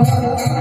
Obrigada.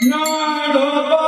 Not